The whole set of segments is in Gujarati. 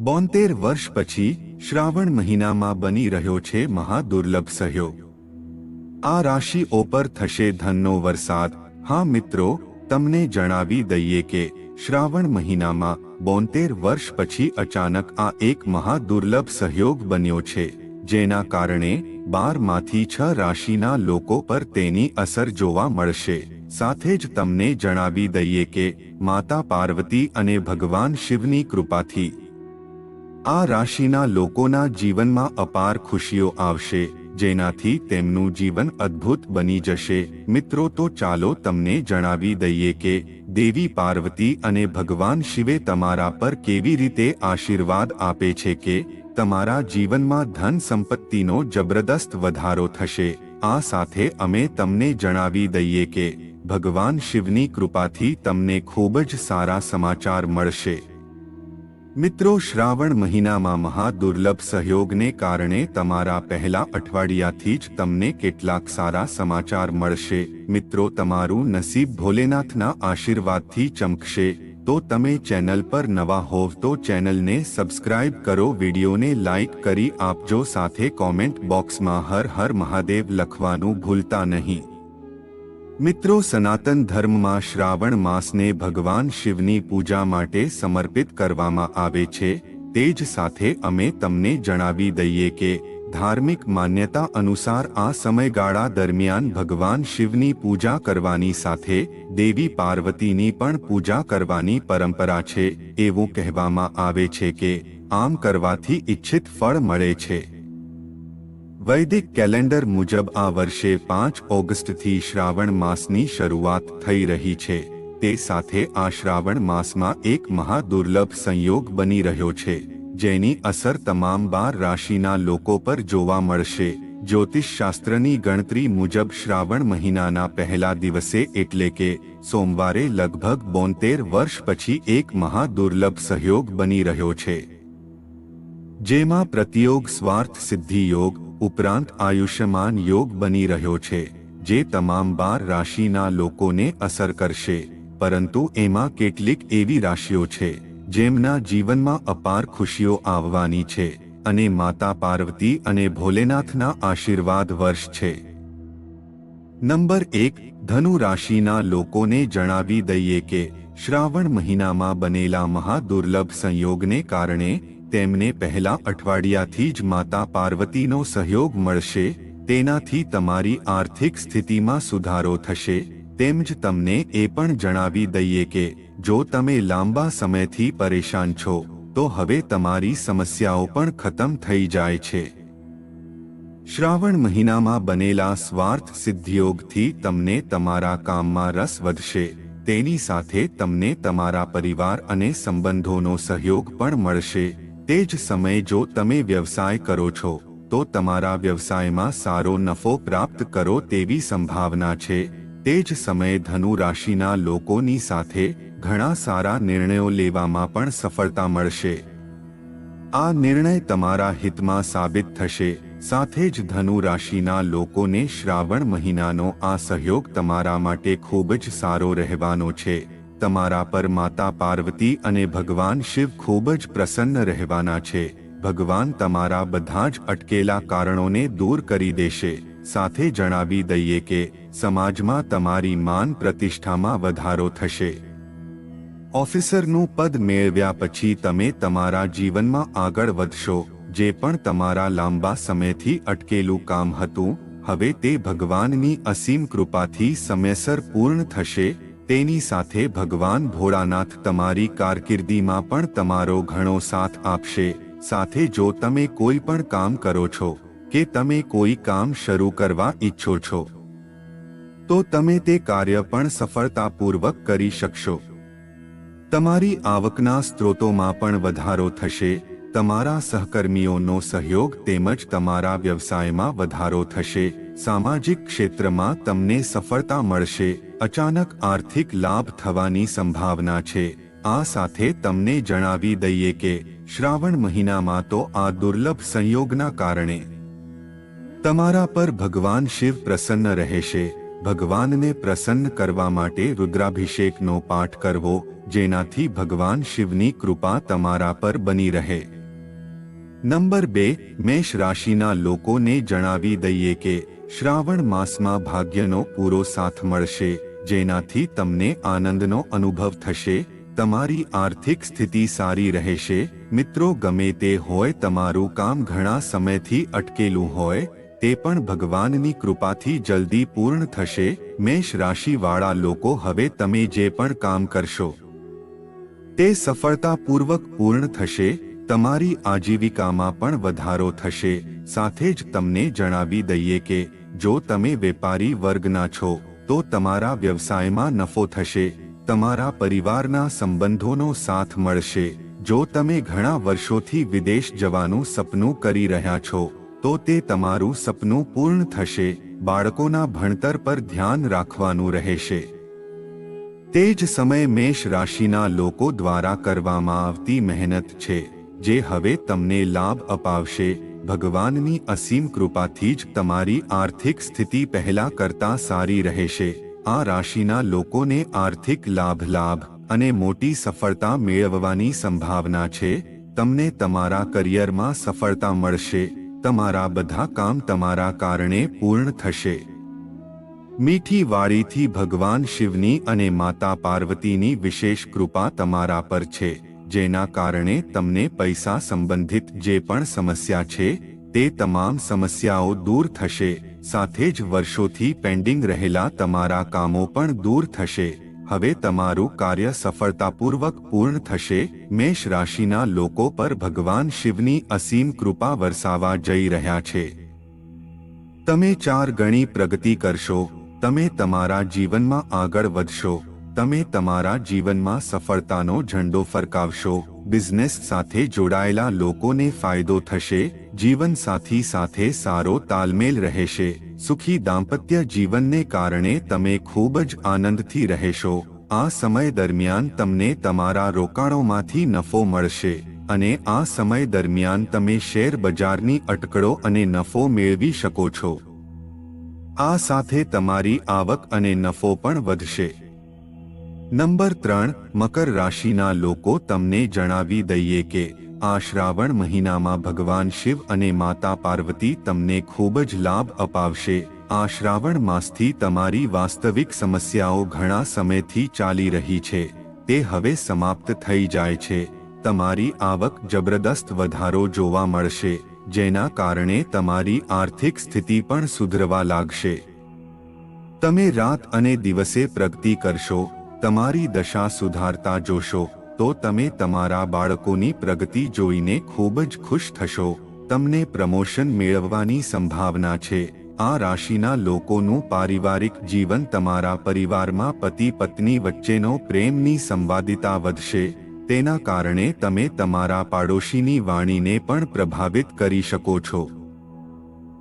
બોતેર વર્ષ પછી શ્રાવણ મહિનામાં બની રહ્યો છે મહાદુર્લભ સહયોગ આ રાશિઓ પર થશે ધનનો વરસાદ. હા મિત્રો, તમને જણાવી દઈએ કે શ્રાવણ મહિનામાં બોતેર વર્ષ પછી અચાનક આ એક મહાદુર્લભ સહયોગ બન્યો છે, જેના કારણે બારમાંથી છ રાશિના લોકો પર તેની અસર જોવા મળશે. સાથે જ તમને જણાવી દઈએ કે માતા પાર્વતી અને ભગવાન શિવની કૃપાથી આ રાશિના લોકોના જીવનમાં અપાર ખુશીઓ આવશે, જેનાથી તેમનું જીવન અદ્ભુત બની જશે. મિત્રો, તો ચાલો તમને જણાવી દઈએ કે દેવી પાર્વતી અને ભગવાન શિવે તમારા પર કેવી રીતે આશીર્વાદ આપે છે કે તમારા જીવનમાં ધન સંપત્તિનો જબરદસ્ત વધારો થશે. આ સાથે અમે તમને જણાવી દઈએ કે ભગવાન શિવની કૃપાથી તમને ખૂબ જ સારા સમાચાર મળશે. મિત્રો, શ્રાવણ મહિનામાં મહાદુર્લભ સહયોગને કારણે તમારા પહેલા અઠવાડિયાથી જ તમને કેટલાક સારા સમાચાર મળશે. મિત્રો, તમારું નસીબ ભોલેનાથના આશીર્વાદથી ચમકશે. તો તમે ચેનલ પર નવા હોવ તો ચેનલને સબસ્ક્રાઇબ કરો, વિડીયોને લાઇક કરી આપજો, સાથે કોમેન્ટ બોક્સમાં હર હર મહાદેવ લખવાનું ભૂલતા નહીં. મિત્રો, સનાતન ધર્મમાં શ્રાવણ માસને ભગવાન શિવની પૂજા માટે સમર્પિત કરવામાં આવે છે. તે જ સાથે અમે તમને જણાવી દઈએ કે, ધાર્મિક માન્યતા અનુસાર આ સમયગાળા દરમિયાન ભગવાન શિવની પૂજા કરવાની સાથે, દેવી પાર્વતીની પણ પૂજા કરવાની પરંપરા છે. એવું કહેવામાં આવે છે કે, આમ કરવાથી ઇચ્છિત ફળ મળે છે. વૈદિક કેલેન્ડર મુજબ આ વર્ષે પાંચ ઓગસ્ટથી શ્રાવણ માસની શરૂઆત થઈ રહી છે. તે સાથે આ શ્રાવણ માસમાં એક મહાદુર્લભ સંયોગ બની રહ્યો છે, જેની અસર તમામ બાર રાશિના લોકો પર જોવા મળશે. જ્યોતિષશાસ્ત્રની ગણતરી મુજબ શ્રાવણ મહિનાના પહેલા દિવસે એટલે કે સોમવારે લગભગ બોતેર વર્ષ પછી એક મહાદુર્લભ સહયોગ બની રહ્યો છે. જેમાં પ્રતિયોગ સ્વાર્થ સિદ્ધિ યોગ ઉપરાંત આયુષ્યમાન યોગ બની રહ્યો છે, જે તમામ બાર રાશિના લોકોને અસર કરશે, પરંતુ એમાં કેટલીક એવી રાશિઓ છે, જેમના જીવનમાં અપાર ખુશીઓ આવવાની છે, અને માતા પાર્વતી અને ભોલેનાથના આશીર્વાદ વર્ષ છે. નંબર એક, ધનુ રાશિના લોકોને જણાવી દઈએ કે શ્રાવણ મહિનામાં બનેલા મહાદુર્લભ સંયોગને કારણે તેમને પહેલા અઠવાડિયાથી જ માતા પાર્વતીનો સહયોગ મળશે, તેનાથી તમારી આર્થિક સ્થિતિમાં સુધારો થશે તેમજ તમને એ પણ જણાવી દઈએ કે, જો તમે લાંબા સમયથી પરેશાન છો, તો હવે તમારી સમસ્યાઓ પણ ખતમ થઈ જાય છે. શ્રાવણ મહિનામાં બનેલા સ્વાર્થ સિદ્ધિયોગથી તમને તમારા કામમાં રસ વધશે, તેની સાથે તમને તમારા પરિવાર અને સંબંધોનો સહયોગ પણ મળશે. તે જ સમયે જો તમે વ્યવસાય કરો છો, તો તમારા વ્યવસાયમાં સારો નફો પ્રાપ્ત કરો તેવી સંભાવના છે. તે જ સમયે ધનુ રાશિના લોકોની સાથે ઘણા સારા નિર્ણયો લેવામાં પણ સફળતા મળશે. આ નિર્ણય તમારા હિતમાં સાબિત થશે. સાથે જ ધનુ રાશિના લોકોને શ્રાવણ મહિનાનો આ સહયોગ તમારા માટે ખૂબ જ સારો રહેવાનો છે. તમારા પર માતા પાર્વતી અને ભગવાન શિવ ખૂબ જ પ્રસન્ન રહેવાના છે. ભગવાન તમારા બધા જ અટકેલા કારણોને દૂર કરી દેશે. સાથે જણાવી દઈએ કે, સમાજમાં તમારી માન પ્રતિષ્ઠામાં વધારો થશે. ઓફિસરનું પદ મેળવ્યા પછી તમે તમારા જીવનમાં આગળ વધશો. જે પણ તમારા લાંબા સમયથી અટકેલું કામ હતું, હવે તે ભગવાનની અસીમ કૃપાથી સમયસર પૂર્ણ થશે. તેની સાથે ભગવાન ભોળાનાથ તમારી કારકિર્દીમાં પણ તમારો ઘણો સાથ આપશે. સાથે જો તમે કોઈ પણ કામ કરો છો, કે તમે કોઈ કામ શરૂ કરવા ઈચ્છો છો, તો તમે તે કાર્ય પણ સફળતાપૂર્વક કરી શકશો. તમારી આવકના સ્ત્રોતોમાં પણ વધારો થશે. તમારા સહકર્મીઓનો સહયોગ તેમજ તમારા વ્યવસાયમાં વધારો થશે. સામાજિક ક્ષેત્રમાં તમને સફળતા મળશે. અચાનક આર્થિક લાભ થવાની સંભાવના છે. આ સાથે તમને જણાવી દઈએ કે શ્રાવણ મહિનામાં તો આ દુર્લભ સંયોગના કારણે તમારા પર ભગવાન શિવ પ્રસન્ન રહેશે. ભગવાનને પ્રસન્ન કરવા માટે રુદ્રાભિષેકનો પાઠ કરવો, જેનાથી ભગવાન શિવની કૃપા તમારા પર બની રહે. નંબર બે, મેષ રાશિના લોકોને જણાવી દઈએ કે શ્રાવણ માસમાં ભાગ્યનો પૂરો સાથ મળશે, જેનાથી તમને આનંદનો અનુભવ થશે, તમારી આર્થિક સ્થિતિ સારી રહેશે, મિત્રો ગમે તે હોય તમારું કામ ઘણા સમયથી અટકેલું હોય, તે પણ ભગવાનની કૃપાથી જલ્દી પૂર્ણ થશે, મેષ રાશિવાળા લોકો હવે તમે જે પણ કામ કરશો, તે સફળતાપૂર્વક પૂર્ણ થશે તમારી આજીવિકામાં પણ વધારો થશે. સાથે જ તમને જણાવી દઈએ કે, જો તમે વેપારી વર્ગના છો, તો તમારા વ્યવસાયમાં નફો થશે. તમારા પરિવારના સંબંધોનો સાથ મળશે. જો તમે ઘણા વર્ષોથી વિદેશ જવાનું સપનું કરી રહ્યા છો, તો તે તમારું સપનું પૂર્ણ થશે. બાળકોના ભણતર પર ધ્યાન રાખવાનું રહેશે. તે જ સમયે મેષ રાશિના લોકો દ્વારા કરવામાં આવતી મહેનત છે. જે હવે તમને લાભ અપાવશે, ભગવાનની અસીમ કૃપાથી જ તમારી આર્થિક સ્થિતિ પહેલા કરતા સારી રહેશે. આ રાશિના લોકોને આર્થિક લાભ લાભ અને મોટી સફળતા મેળવવાની સંભાવના છે. તમને તમારા કરિયરમાં સફળતા મળશે. તમારા બધા કામ તમારા કારણે પૂર્ણ થશે. મીઠી વાડીથી ભગવાન શિવની અને માતા પાર્વતીની વિશેષ કૃપા તમારા પર છે. જેના કારણે તમને પૈસા સંબંધિત જે પણ સમસ્યા છે, તે તમામ સમસ્યાઓ દૂર થશે, સાથે જ વર્ષોથી પેન્ડિંગ રહેલા તમારા કામો પણ દૂર થશે. હવે તમારું કાર્ય સફળતાપૂર્વક પૂર્ણ થશે. મેષ રાશિના લોકો પર ભગવાન શિવની અસીમ કૃપા વરસાવા જઈ રહ્યા છે. તમે ચાર ગણી પ્રગતિ કરશો. તમે તમારા જીવનમાં આગળ વધશો. તમે તમારા જીવનમાં સફળતાનો ઝંડો ફરકાવશો. બિઝનેસ સાથે જોડાયેલા લોકોને ફાયદો થશે. જીવનસાથી સાથે સારો તાલમેલ રહેશે. સુખી દાંપત્ય જીવનને કારણે તમે ખૂબ જ આનંદથી રહેશો. આ સમય દરમિયાન તમને તમારા રોકાણોમાંથી નફો મળશે અને આ સમય દરમિયાન તમે શેર બજારની અટકળો અને નફો મેળવી શકો છો. આ સાથે તમારી આવક અને નફો પણ વધશે. નંબર ત્રણ, મકર રાશિના લોકો તમને જણાવી દઈએ કે, આ શ્રાવણ મહિનામાં ભગવાન શિવ અને માતા પાર્વતી તમને ખૂબ જ લાભ અપાવશે. આ શ્રાવણ માસથી તમારી વાસ્તવિક સમસ્યાઓ ઘણા સમયથી ચાલી રહી છે. તે હવે સમાપ્ત થઈ જાય છે. તમારી આવક જબરદસ્ત વધારો જોવા મળશે, જેના કારણે તમારી આર્થિક સ્થિતિ પણ સુધરવા લાગશે. તમે રાત અને દિવસે પ્રગતિ કરશો. તમારી દશા સુધારતા જોશો, તો તમે તમારા બાળકોની પ્રગતિ જોઈને ખૂબ જ ખુશ થશો. તમને પ્રમોશન મેળવવાની સંભાવના છે. આ રાશિના લોકોનું પારિવારિક જીવન તમારા પરિવારમાં પતિ પત્ની વચ્ચેનો પ્રેમની સંવાદિતા વધશે. તેના કારણે તમે તમારા પાડોશીની વાણીને પણ પ્રભાવિત કરી શકો છો.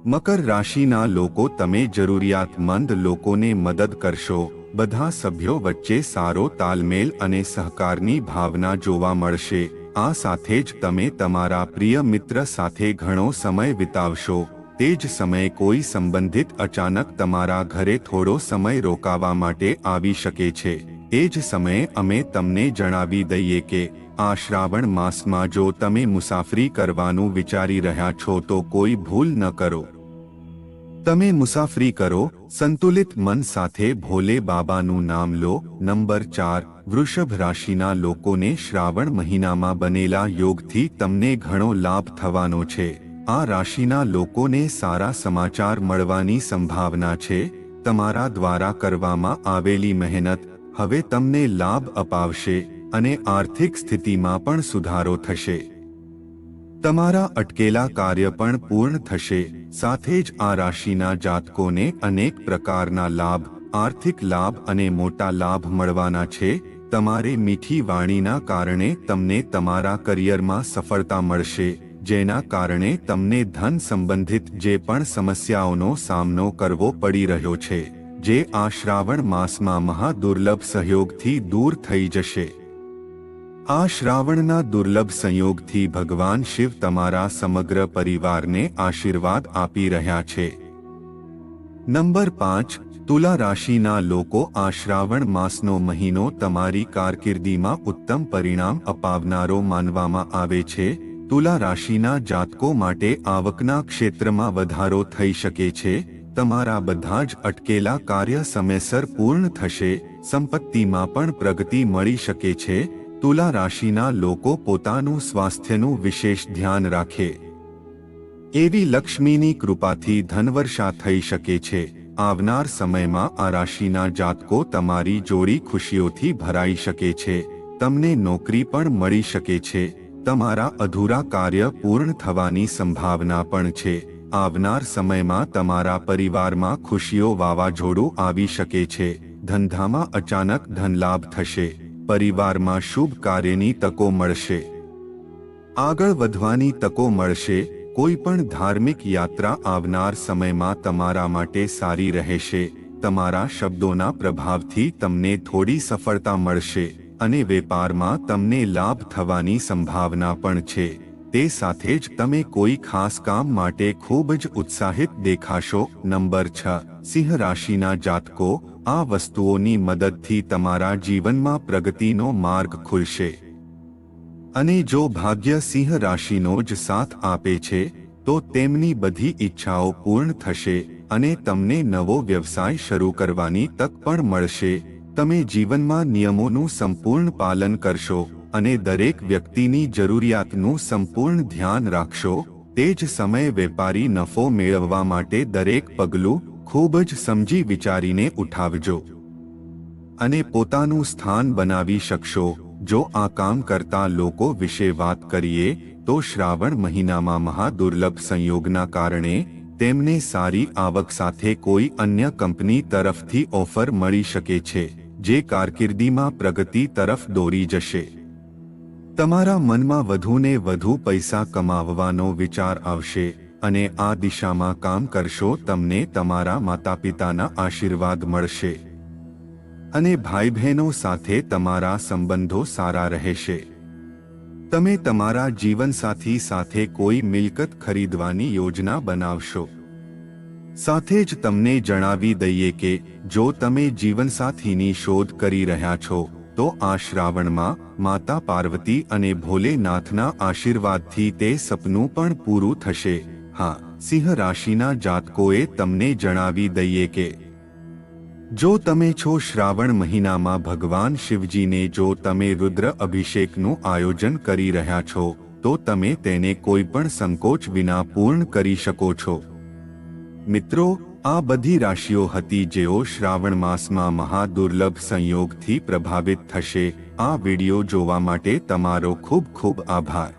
મકર રાશિના લોકો તમે જરૂરિયાતમંદ લોકોને મદદ કરશો. બધા સભ્યો વચ્ચે સારો તાલમેલ અને સહકારની ભાવના જોવા મળશે. આ સાથે જ તમે તમારા પ્રિય મિત્ર સાથે ઘણો સમય વિતાવશો. તે જ સમયે કોઈ સંબંધિત અચાનક તમારા ઘરે થોડો સમય રોકાવા માટે આવી શકે છે. એ જ સમયે અમે તમને જણાવી દઈએ કે, આ શ્રાવણ માસમાં જો તમે મુસાફરી કરવાનું વિચારી રહ્યા છો તો કોઈ ભૂલ ન કરો. તમે મુસાફરી કરો, સંતુલિત મન સાથે ભોલે બાબાનું નામ લો, નંબર ચાર, વૃષભ રાશિના લોકોને શ્રાવણ મહિનામાં બનેલા યોગથી તમને ઘણો લાભ થવાનો છે. આ રાશિના લોકોને સારા સમાચાર મળવાની સંભાવના છે. તમારા દ્વારા કરવામાં આવેલી મહેનત હવે તમને લાભ અપાવશે અને આર્થિક સ્થિતિમાં પણ સુધારો થશે. તમારા અટકેલા કાર્ય પણ પૂર્ણ થશે. સાથે જ આ રાશિના જાતકોને અનેક પ્રકારના લાભ, આર્થિક લાભ અને મોટા લાભ મળવાના છે. તમારે મીઠી વાણીના કારણે તમને તમારા કરિયરમાં સફળતા મળશે, જેના કારણે તમને ધન સંબંધિત જે પણ સમસ્યાઓનો સામનો કરવો પડી રહ્યો છે, જે આ શ્રાવણ માસમાં મહાદુર્લભ સહયોગથી દૂર થઈ જશે. આ શ્રાવણના દુર્લભ સંયોગથી ભગવાન શિવ તમારા સમગ્ર પરિવારને આશીર્વાદ આપી રહ્યા છે. નંબર પાંચ, તુલા રાશિના લોકો આ શ્રાવણ માસનો મહિનો તમારી કારકિર્દીમાં ઉત્તમ પરિણામ અપાવનારો માનવામાં આવે છે. તુલા રાશિના જાતકો માટે આવકના ક્ષેત્રમાં વધારો થઈ શકે છે. તમારા બધા જ અટકેલા કાર્ય સમયસર પૂર્ણ થશે. સંપત્તિમાં પણ પ્રગતિ મળી શકે છે. તુલા રાશિના લોકો પોતાનું સ્વાસ્થ્યનું વિશેષ ધ્યાન રાખે. એવી લક્ષ્મીની કૃપાથી ધનવર્ષા થઈ શકે છે. આવનાર સમયમાં આ રાશિના જાતકો તમારી જોડી ખુશીઓથી ભરાઈ શકે છે. તમને નોકરી પણ મળી શકે છે. તમારા અધૂરા કાર્ય પૂર્ણ થવાની સંભાવના પણ છે. આવનાર સમયમાં તમારા પરિવારમાં ખુશીઓ વાવાઝોડું આવી શકે છે. ધંધામાં અચાનક ધનલાભ થશે. પરિવારમાં શુભ કાર્યની તકો મળશે. આગળ વધવાની તકો મળશે કોઈ પણ ધાર્મિક યાત્રા આવનાર સમયમાં તમારા માટે સારી રહેશે, તમારા શબ્દોના પ્રભાવથી તમને થોડી સફળતા મળશે અને વેપારમાં તમને લાભ થવાની સંભાવના પણ છે. તે સાથે જ તમે કોઈ ખાસ કામ માટે ખૂબ જ ઉત્સાહિત દેખાશો. નંબર છ, સિંહ રાશિના જાતકો આ વસ્તુઓની મદદથી તમારા જીવનમાં પ્રગતિનો માર્ગ ખુલશે. અને જો ભાગ્ય સિંહ રાશિનો જ સાથ આપે છે, તો તેમની બધી ઈચ્છાઓ પૂર્ણ થશે અને તમને નવો વ્યવસાય શરૂ કરવાની તક પણ મળશે. તમે જીવનમાં નિયમોનું સંપૂર્ણ પાલન કરશો અને દરેક વ્યક્તિની જરૂરિયાતનું સંપૂર્ણ ધ્યાન રાખશો. તે જ સમયે વેપારી નફો મેળવવા માટે દરેક પગલું ખૂબ જ સમજી વિચારીને ઉઠાવજો અને પોતાનું સ્થાન બનાવી શકશો. જો આ કામ કરતા લોકો વિશે વાત કરીએ, તો શ્રાવણ મહિનામાં મહાદુર્લભ સંયોગના કારણે તેમને સારી આવક સાથે કોઈ અન્ય કંપની તરફથી ઓફર મળી શકે છે, જે કારકિર્દીમાં પ્રગતિ તરફ દોરી જશે. તમારા મનમાં વધુને વધુ પૈસા કમાવવાનો વિચાર આવશે. અને આ દિશામાં કામ કરશો, તમને તમારા માતા પિતાના આશીર્વાદ મળશે. અને ભાઈ બહેનો સાથે તમારા સંબંધો સારા રહેશે. તમે તમારા જીવનસાથી સાથે કોઈ મિલકત ખરીદવાની યોજના બનાવશો. સાથે જ તમને જણાવી દઈએ કે, જો તમે જીવનસાથીની શોધ કરી રહ્યા છો, તો આ શ્રાવણમાં માતા પાર્વતી અને ભોલેનાથના આશીર્વાદથી તે સપનું પણ પૂરું થશે. હા, સિંહ રાશિના જાતકોએ તમને જણાવી દઈએ કે, જો તમે છો શ્રાવણ મહિનામાં ભગવાન શિવજીને જો તમે રુદ્ર અભિષેકનું આયોજન કરી રહ્યા છો, તો તમે તેને કોઈ પણ સંકોચ વિના પૂર્ણ કરી શકો છો. મિત્રો, આ બધી રાશિઓ હતી જેઓ શ્રાવણ માસમાં મહાદુર્લભ સંયોગથી પ્રભાવિત થશે, આ વિડિયો જોવા માટે તમારો ખૂબ ખૂબ આભાર.